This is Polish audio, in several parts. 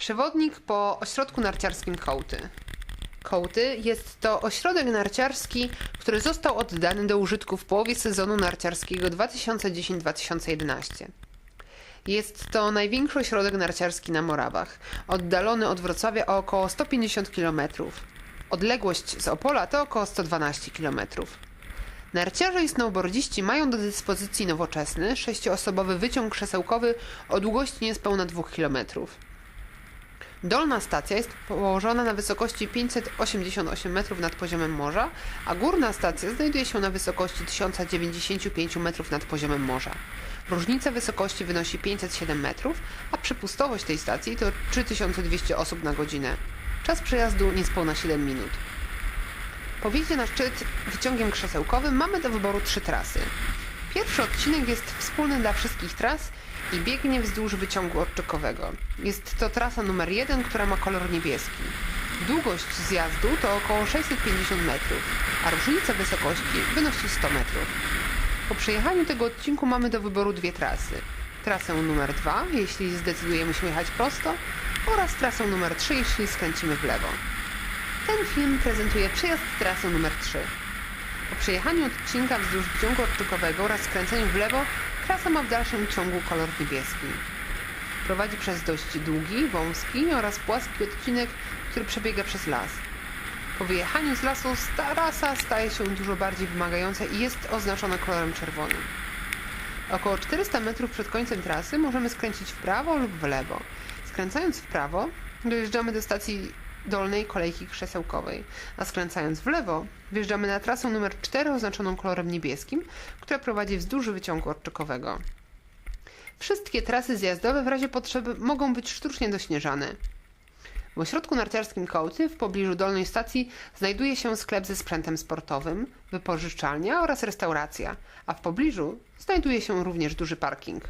Przewodnik po ośrodku narciarskim Kołty. Kołty jest to ośrodek narciarski, który został oddany do użytku w połowie sezonu narciarskiego 2010-2011. Jest to największy ośrodek narciarski na Morawach, oddalony od Wrocławia o około 150 km. Odległość z Opola to około 112 km. Narciarze i snowboardziści mają do dyspozycji nowoczesny, sześcioosobowy wyciąg krzesełkowy o długości niespełna 2 km. Dolna stacja jest położona na wysokości 588 metrów nad poziomem morza, a górna stacja znajduje się na wysokości 1095 metrów nad poziomem morza. Różnica wysokości wynosi 507 metrów, a przepustowość tej stacji to 3200 osób na godzinę. Czas przejazdu niespełna 7 minut. Po wjeździe na szczyt wyciągiem krzesełkowym mamy do wyboru trzy trasy. Pierwszy odcinek jest wspólny dla wszystkich tras i biegnie wzdłuż wyciągu odczykowego. Jest to trasa numer 1, która ma kolor niebieski. Długość zjazdu to około 650 metrów, a różnica wysokości wynosi 100 metrów. Po przejechaniu tego odcinku mamy do wyboru dwie trasy. Trasę numer 2, jeśli zdecydujemy się jechać prosto, oraz trasę numer 3, jeśli skręcimy w lewo. Ten film prezentuje przejazd trasą numer 3. Po przejechaniu odcinka wzdłuż wyciągu odczykowego oraz skręceniu w lewo, trasa ma w dalszym ciągu kolor niebieski. Prowadzi przez dość długi, wąski oraz płaski odcinek, który przebiega przez las. Po wyjechaniu z lasu trasa staje się dużo bardziej wymagająca i jest oznaczona kolorem czerwonym. Około 400 metrów przed końcem trasy możemy skręcić w prawo lub w lewo. Skręcając w prawo, dojeżdżamy do stacji dolnej kolejki krzesełkowej, a skręcając w lewo, wjeżdżamy na trasę numer 4 oznaczoną kolorem niebieskim, która prowadzi wzdłuż wyciągu odczykowego. Wszystkie trasy zjazdowe w razie potrzeby mogą być sztucznie dośnieżane. W ośrodku narciarskim Kołty w pobliżu dolnej stacji znajduje się sklep ze sprzętem sportowym, wypożyczalnia oraz restauracja, a w pobliżu znajduje się również duży parking.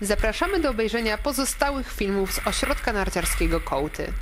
Zapraszamy do obejrzenia pozostałych filmów z ośrodka narciarskiego Kołty.